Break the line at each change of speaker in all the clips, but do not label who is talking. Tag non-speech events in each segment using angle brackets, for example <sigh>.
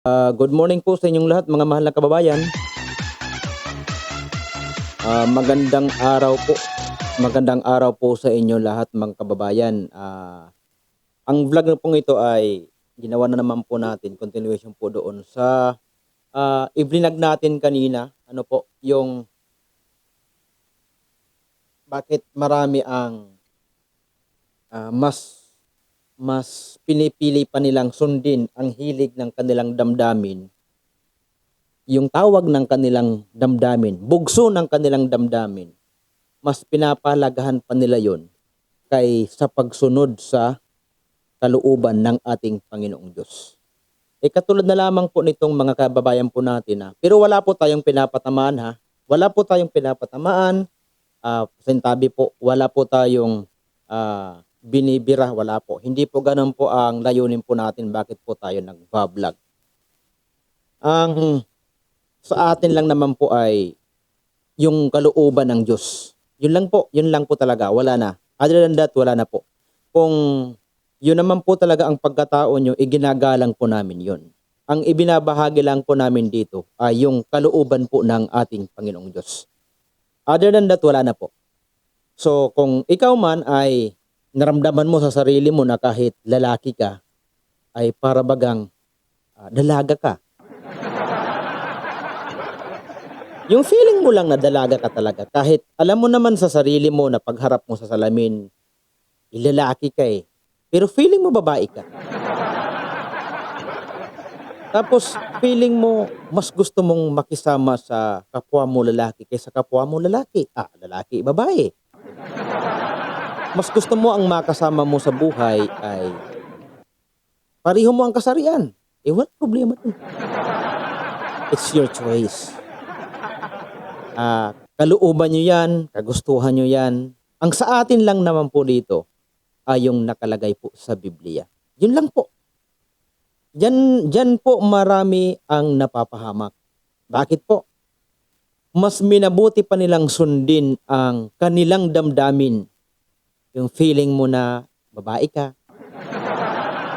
Ah, good morning po sa inyong lahat mga mahal na kababayan. Ah, magandang araw po. Magandang araw po sa inyo lahat mga kababayan. Ah, ang vlog na pong ito ay ginawa na naman po natin continuation po doon sa ah, iblinag natin kanina. Ano po, yung bakit marami ang ah, mas mas pinipili pa nilang sundin ang hilig ng kanilang damdamin, yung tawag ng kanilang damdamin, bugso ng kanilang damdamin, mas pinapalagahan pa nila yon kay sa pagsunod sa kalooban ng ating Panginoong Diyos. E katulad na lamang po nitong mga kababayan po natin ha. Pero wala po tayong pinapatamaan ha. Wala po tayong pinapatamaan. Ah, sintabi po, wala po tayong ah, binibira, wala po. Hindi po ganun po ang layunin po natin bakit po tayo nagbablog. Ang sa atin lang naman po ay yung kalooban ng Diyos. Yun lang po, yun lang po talaga, wala na. Other than that, wala na po. Kung yun naman po talaga ang pagkatao nyo, iginagalang po namin yun. Ang ibinabahagi lang po namin dito ay yung kalooban po ng ating Panginoong Diyos. Other than that, wala na po. So, kung ikaw man ay naramdaman mo sa sarili mo na kahit lalaki ka, ay para bagang ah, dalaga ka. Yung feeling mo lang na dalaga ka talaga, kahit alam mo naman sa sarili mo na pagharap mo sa salamin, ilalaki ka eh. Pero feeling mo babae ka. Tapos feeling mo mas gusto mong makisama sa kapwa mo lalaki kaysa kapwa mo lalaki. Ah, lalaki, babae. Mas gusto mo ang makasama mo sa buhay ay pareho mo ang kasarian. Eh, what problema dun? It's your choice. Ah, kalooban nyo yan, kagustuhan nyo yan. Ang sa atin lang naman po dito ay yung nakalagay po sa Biblia. Yun lang po. Diyan, diyan po marami ang napapahamak. Bakit po? Mas minabuti pa nilang sundin ang kanilang damdamin. Yung feeling mo na babae ka.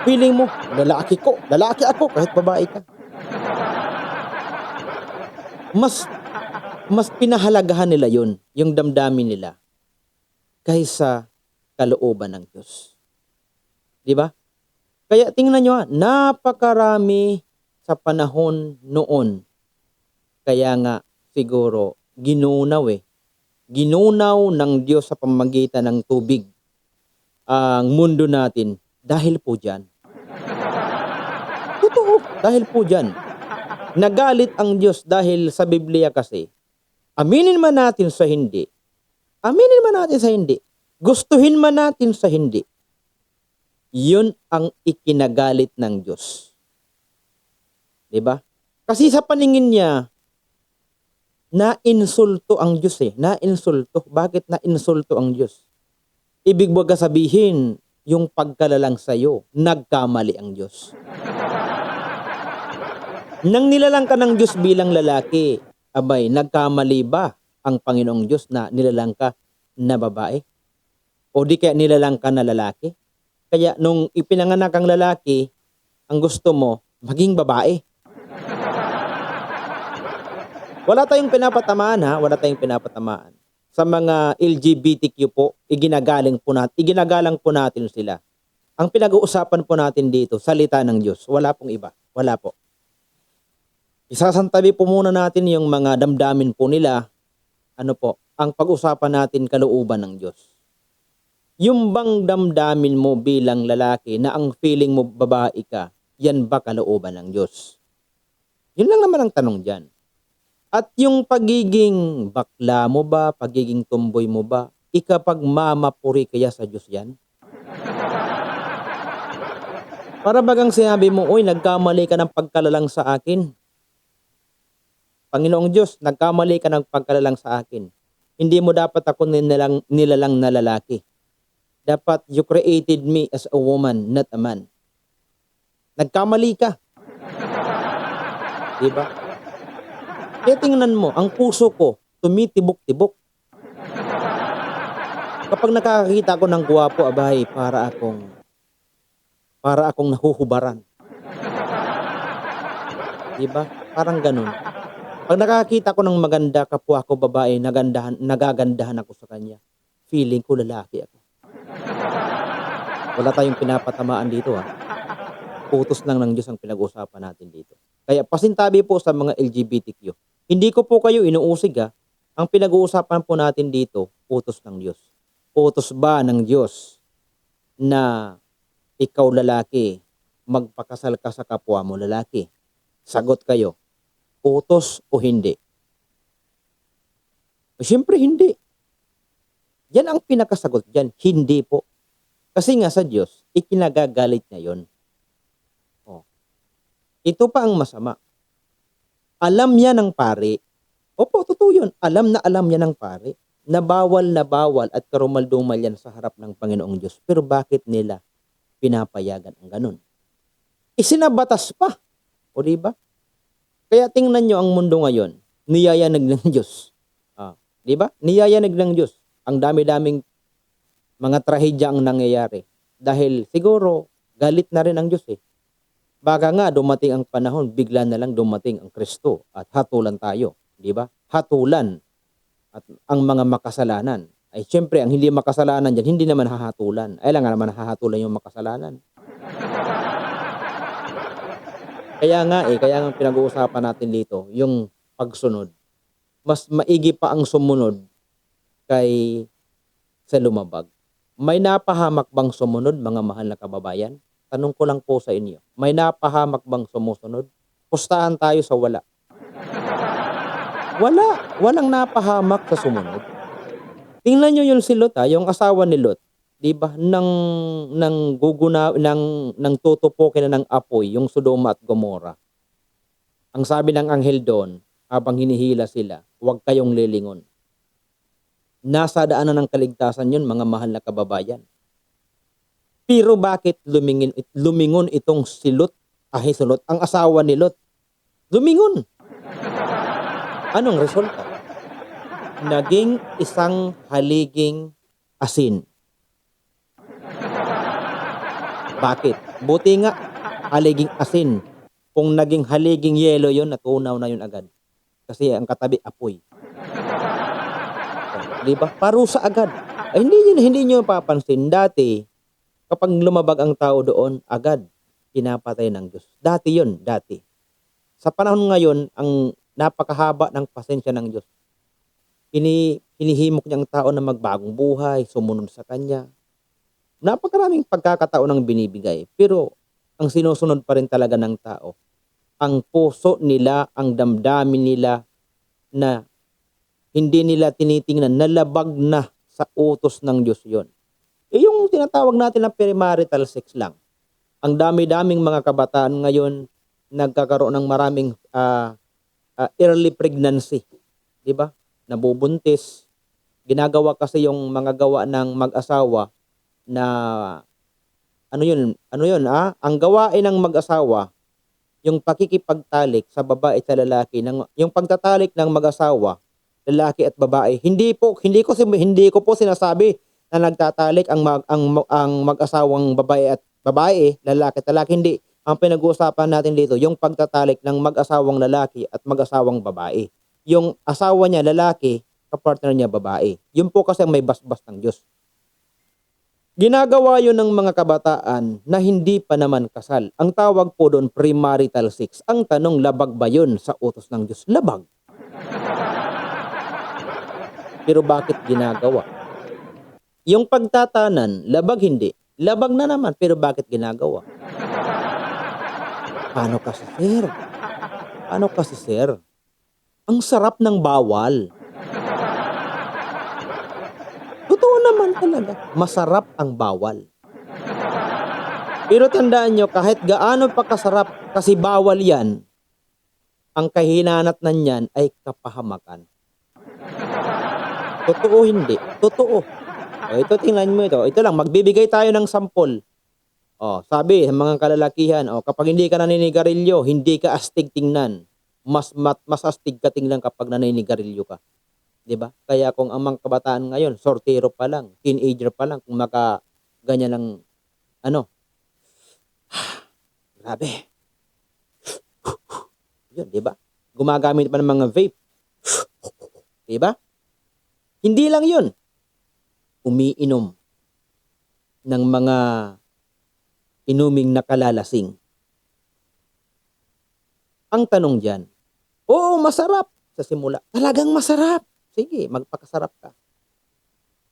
Feeling mo, lalaki ko, lalaki ako kahit babae ka. Mas mas pinahalagahan nila yun, yung damdamin nila, kaysa kalooban ng Diyos. Di ba? Kaya tingnan nyo napakarami sa panahon noon. Kaya nga siguro ginunaw eh. Ginunaw ng Diyos sa pamagitan ng tubig ang mundo natin dahil po dyan. Totoo, dahil po dyan. Nagalit ang Diyos dahil sa Biblia kasi, aminin man natin sa hindi, aminin man natin sa hindi, gustuhin man natin sa hindi, yun ang ikinagalit ng Diyos. 'Di ba? Kasi sa paningin niya, na-insulto ang Diyos eh. Na-insulto. Bakit na-insulto ang Diyos? Ibig baga sabihin, yung pagkalalang sa'yo, nagkamali ang Diyos. Nang nilalang ka ng Diyos bilang lalaki, abay, nagkamali ba ang Panginoong Diyos na nilalang ka na babae? O di kaya nilalang ka na lalaki? Kaya nung ipinanganak ang lalaki, ang gusto mo, maging babae. Wala tayong pinapatamaan ha, wala tayong pinapatamaan. Sa mga LGBTQ po, iginagaling po natin, iginagalang po natin sila. Ang pinag-uusapan po natin dito, salita ng Diyos. Wala pong iba. Wala po. Isasantabi po muna natin yung mga damdamin po nila. Ano po, ang pag-usapan natin kalooban ng Diyos. Yung bang damdamin mo bilang lalaki na ang feeling mo babae ka, yan ba kalooban ng Diyos? Yun lang naman ang tanong dyan. At yung pagiging bakla mo ba, pagiging tumboy mo ba, ikapagmamapuri kaya sa Diyos yan? Para bagang sinabi mo, uy, nagkamali ka ng pagkalalang sa akin. Panginoong Diyos, nagkamali ka ng pagkalalang sa akin. Hindi mo dapat ako nilalang, nilalang na lalaki. Dapat you created me as a woman, not a man. Nagkamali ka. Diba? Kaya tingnan mo, ang puso ko, tumitibok-tibok. Kapag nakakakita ko ng gwapo, abay, para akong, para akong nahuhubaran. 'Di ba? Parang gano'n. Pag nakakita ko ng maganda kapwa ko babae, nagandahan nagagandahan ako sa kanya. Feeling ko lalaki ako. Wala tayong pinapatamaan dito, ha. Utos lang ng Diyos ang pinag-uusapan natin dito. Kaya pasintabi po sa mga LGBTQ. Hindi ko po kayo inuusig, ha. Ang pinag-uusapan po natin dito, utos ng Diyos. Utos ba ng Diyos na ikaw lalaki, magpakasal ka sa kapwa mo lalaki? Sagot kayo, utos o hindi? Siyempre hindi. Yan ang pinakasagot dyan. Hindi po. Kasi nga sa Diyos, ikinagagalit niya yon. Oh. Ito pa ang masama. Alam niya ng pare. Opo, totoo yun. Alam na alam niya ng pare na bawal na bawal at karumaldumal yan sa harap ng Panginoong Diyos. Pero bakit nila pinapayagan ang ganun? Isinabatas pa. O di ba? Kaya tingnan nyo ang mundo ngayon. Niyayanig ng Diyos. Ah, di ba? Niyayanig ng Diyos. Ang dami-daming mga trahedya ang nangyayari. Dahil siguro, galit na rin ang Diyos eh. Baka nga dumating ang panahon, bigla na lang dumating ang Kristo at hatulan tayo. Di ba? Hatulan. At ang mga makasalanan. Ay syempre, ang hindi makasalanan dyan, hindi naman hahatulan. Ay lang nga naman hahatulan yung makasalanan. Kaya nga eh, kaya nga pinag-uusapan natin dito, yung pagsunod. Mas maigi pa ang sumunod kay sa lumabag. May napahamak bang sumunod, mga mahal na kababayan? Tanong ko lang po sa inyo. May napahamak bang sumusunod? Pustahan tayo sa wala. Wala. Walang napahamak sa sumunod. Tingnan nyo yung si Lot ha, yung asawa ni Lot. 'di ba? Nang nang guguna nang nang tutupokin na ng apoy yung Sodoma at Gomora. Ang sabi ng anghel doon, habang hinihila sila, huwag kayong lilingon. Nasa daanan ng kaligtasan yun, mga mahal na kababayan. Pero bakit lumingin, lumingon itong si Lot, ah, si Lot, ang asawa ni Lot? Lumingon. Anong resulta? Naging isang haliging asin. Bakit? Buti nga, haliging asin. Kung naging haliging yelo yon natunaw na yun agad. Kasi ang katabi, apoy. Di? Parusa agad. Ay, hindi nyo, hindi nyo papansin. Dati, kapag lumabag ang tao doon, agad, pinapatay ng Diyos. Dati yon dati. Sa panahon ngayon, ang napakahaba ng pasensya ng Diyos. Ini, hinihimok niya ang tao na magbagong buhay, sumunod sa Kanya, napakaraming pagkakataon ang binibigay. Pero ang sinusunod pa rin talaga ng tao, ang puso nila, ang damdamin nila na hindi nila tinitingnan, nalabag na sa utos ng Diyos yon. Eh yung tinatawag natin na premarital sex lang. Ang dami-daming mga kabataan ngayon nagkakaroon ng maraming ah, ah, early pregnancy. 'Di ba? Nabubuntis. Ginagawa kasi yung mga gawa ng mag-asawa na ano yun, ano yun ah, ang gawain ng mag-asawa, yung pakikipagtalik sa babae sa lalaki, ng, yung pagtatalik ng mag-asawa, lalaki at babae, hindi po, hindi ko, hindi ko po sinasabi na nagtatalik ang, mag, ang, ang mag-asawang babae at babae, lalaki at lalaki, hindi. Ang pinag-uusapan natin dito, yung pagtatalik ng mag-asawang lalaki at mag-asawang babae. Yung asawa niya lalaki, kapartner niya babae. Yun po kasi ang may basbas ng Diyos. Ginagawa yun ng mga kabataan na hindi pa naman kasal. Ang tawag po doon premarital sex. Ang tanong, labag ba yun sa utos ng Diyos? Labag. <laughs> Pero bakit ginagawa? Yung pagtatanan, labag hindi. Labag na naman, pero bakit ginagawa? Paano kasi, sir? Paano kasi, sir? Ang sarap ng bawal. Totoo naman talaga. Masarap ang bawal. Pero tandaan nyo, kahit gaano pa kasarap, kasi bawal yan, ang kahinanatnan niyan ay kapahamakan. Totoo hindi. Totoo. O, ito tingnan mo ito. Ito lang, magbibigay tayo ng sampol. O, sabi, sa mga kalalakihan, o, kapag hindi ka naninigarilyo, hindi ka astig tingnan. Mas, mat, mas astig ka tingnan kapag naninigarilyo ka. 'di ba? Kaya kung ang mga kabataan ngayon, sortero pa lang, teenager pa lang, kung maka ganyan ng ano. <sighs> Grabe. <sighs> Yun, di ba? Gumagamit pa ng mga vape. <sighs> di ba? Hindi lang yun. Umiinom ng mga inuming nakalalasing. Ang tanong dyan, oo, masarap sa simula. Talagang masarap. Sige, magpakasarap ka.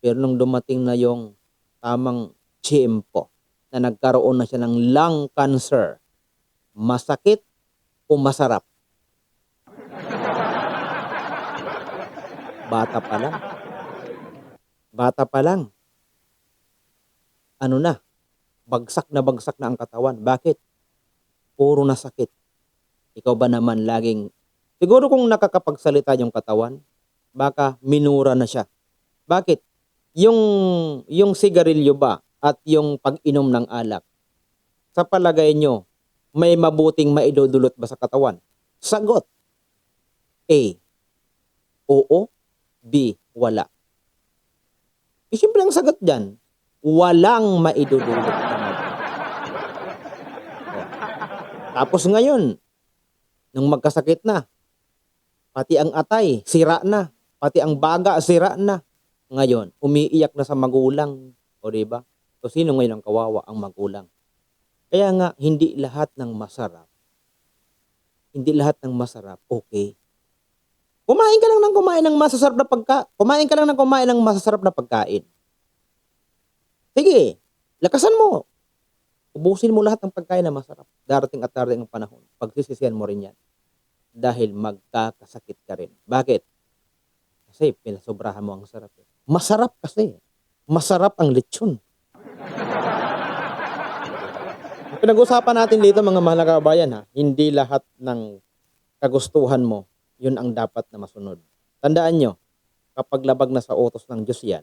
Pero nung dumating na yung tamang tiyempo na nagkaroon na siya ng lung cancer, masakit o masarap? Bata pa lang. Bata pa lang. Ano na? Bagsak na bagsak na ang katawan. Bakit? Puro na sakit. Ikaw ba naman laging... Siguro kung nakakapagsalita yung katawan, baka minura na siya. Bakit? Yung, yung sigarilyo ba at yung pag-inom ng alak, sa palagay nyo, may mabuting maidudulot ba sa katawan? Sagot. A. Oo. B. Wala. E, simple ang sagot dyan. Walang maidudulot. Tapos ngayon, nung magkasakit na, pati ang atay, sira na. Pati ang baga, sira na. Ngayon, umiiyak na sa magulang. O diba? So, sino ngayon ang kawawa? Ang magulang. Kaya nga, hindi lahat ng masarap, hindi lahat ng masarap, okay. Kumain ka lang ng kumain ng masasarap na pagka, kumain ka lang ng kumain ng masasarap na pagkain. Sige, lakasan mo. Ubusin mo lahat ng pagkain na masarap. Darating at darating ang panahon. Pagsisisihan mo rin yan. Dahil magkakasakit ka rin. Bakit? Kasi pinasobrahan mo ang sarap. eh. Masarap kasi. Masarap ang lechon. Pinag-usapan natin dito mga mahal na kababayan ha, hindi lahat ng kagustuhan mo, yun ang dapat na masunod. Tandaan nyo, kapag labag na sa utos ng Diyos yan,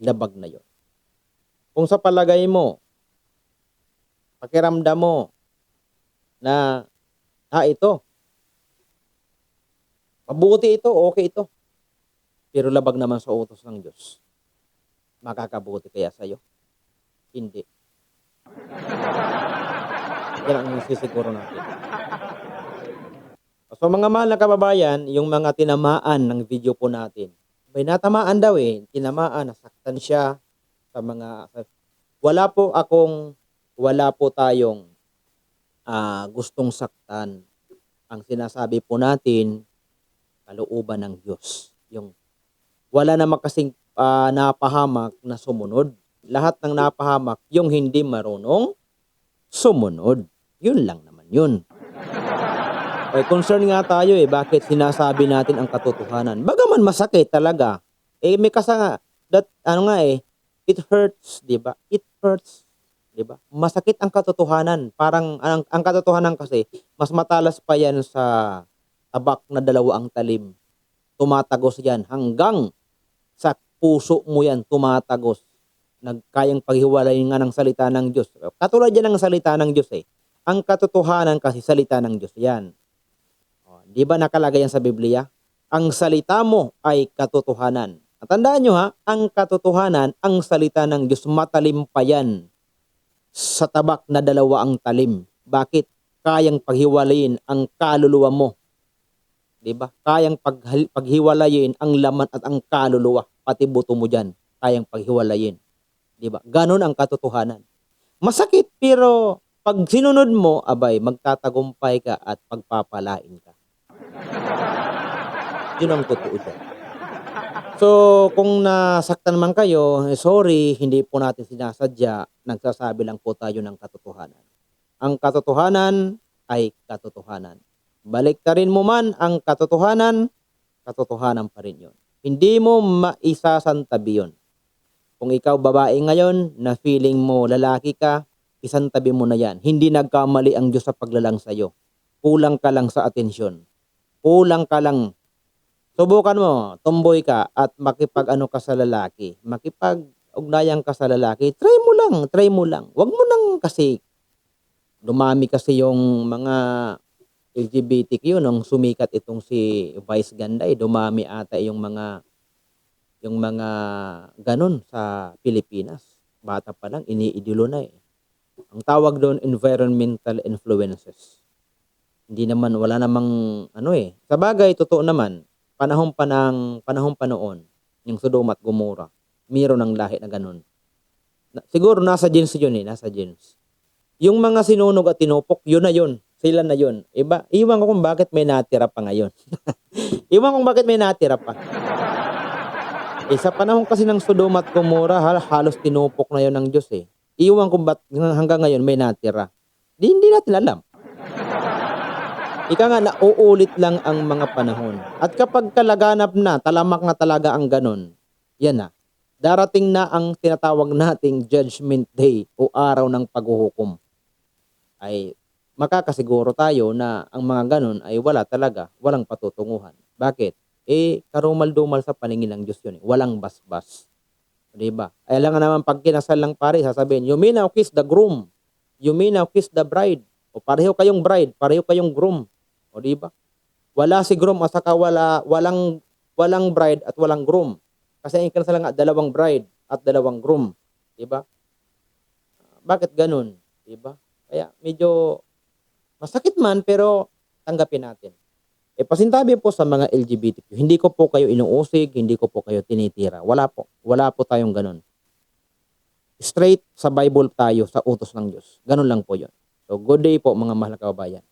labag na yon. Kung sa palagay mo, pakiramdam mo na, ah ito, mabuti ito, okay ito. Pero labag naman sa utos ng Diyos. Makakabuti kaya sa'yo? Hindi. <laughs> Yan ang sisiguro natin. So mga mahal na kababayan, yung mga tinamaan ng video po natin, may natamaan daw eh, tinamaan, nasaktan siya sa mga, wala po akong, wala po tayong ah, gustong saktan. Ang sinasabi po natin, kalooban ng Diyos. Yung wala naman kasing ah, napahamak na sumunod. Lahat ng napahamak, yung hindi marunong sumunod. Yun lang naman yun. Eh, concern nga tayo eh, bakit sinasabi natin ang katotohanan? Bagaman masakit talaga. Eh, may kasanga, that, ano nga eh, it hurts, di ba? It hurts, di ba? Masakit ang katotohanan. Parang, ang, ang katotohanan kasi, mas matalas pa yan sa tabak na dalawa ang talim. Tumatagos yan hanggang sa puso mo yan tumatagos. Nagkayang paghiwalayin nga ng salita ng Diyos. Katulad yan ng salita ng Diyos eh. Ang katotohanan kasi salita ng Diyos yan. Di ba nakalagay yan sa Biblia? Ang salita mo ay katotohanan. At tandaan nyo ha, ang katotohanan, ang salita ng Diyos, matalim pa yan sa tabak na dalawa ang talim. Bakit? Kayang paghiwalayin ang kaluluwa mo. Di ba? Kayang paghiwalayin ang laman at ang kaluluwa. Pati buto mo dyan. Kayang paghiwalayin. Di ba? Ganon ang katotohanan. Masakit pero pag sinunod mo, abay, magtatagumpay ka at pagpapalain ka. Yun ang totoo dyan. So, kung nasaktan man kayo, eh, sorry, hindi po natin sinasadya. Nagsasabi lang po tayo ng katotohanan. Ang katotohanan ay katotohanan. Baliktarin mo man ang katotohanan, katotohanan pa rin yun. Hindi mo maisasantabi yun. Kung ikaw babae ngayon, na feeling mo lalaki ka, isantabi mo na yan. Hindi nagkamali ang Diyos sa paglalang sa'yo. Kulang ka lang sa atensyon. Kulang ka lang. Subukan mo, tomboy ka at makipag-ano ka sa lalaki. Makipag-ugnayan ka sa lalaki. Try mo lang, try mo lang. Huwag mo nang kasi dumami kasi yung mga LGBTQ nung sumikat itong si Vice Ganda eh, dumami ata yung mga yung mga ganun sa Pilipinas. Bata pa lang, iniidolo na eh. Ang tawag doon, environmental influences. Hindi naman wala namang ano eh. Sa bagay totoo naman, panahon pa ng panahon pa noon, yung Sodoma at Gomora, mayroon ng lahi na ganun. Na- siguro nasa genes yun eh, nasa genes. Yung mga sinunog at tinupok, yun na yun. Sila na yun. Iba, iwan ko kung bakit may natira pa ngayon. <laughs> iwan kung bakit may natira pa. Eh, sa panahon kasi ng Sodoma at Gomora, hal- halos tinupok na yun ng Diyos eh. Iwan kung ba't hanggang ngayon may natira. Di, hindi natin alam. Ika nga, nauulit lang ang mga panahon. At kapag kalaganap na, talamak na talaga ang ganon, yan na. Darating na ang tinatawag nating judgment day o araw ng paghuhukom. Ay makakasiguro tayo na ang mga ganon ay wala talaga, walang patutunguhan. Bakit? Eh, karumal-dumal sa paningin ng Diyos yun. Eh. Walang basbas. Di ba? Ay lang naman pag kinasal lang pare, sasabihin, you may now kiss the groom. You may now kiss the bride. O pareho kayong bride, pareho kayong groom. O di ba? Wala si groom at saka wala, walang, walang bride at walang groom. Kasi ang kinasal nga, dalawang bride at dalawang groom. Di ba? Bakit ganun? Di ba? Kaya medyo masakit man pero tanggapin natin. E pasintabi po sa mga LGBTQ, hindi ko po kayo inuusig, hindi ko po kayo tinitira. Wala po. Wala po tayong ganun. Straight sa Bible tayo, sa utos ng Diyos. Ganun lang po yon. So good day po mga mahal na kababayan.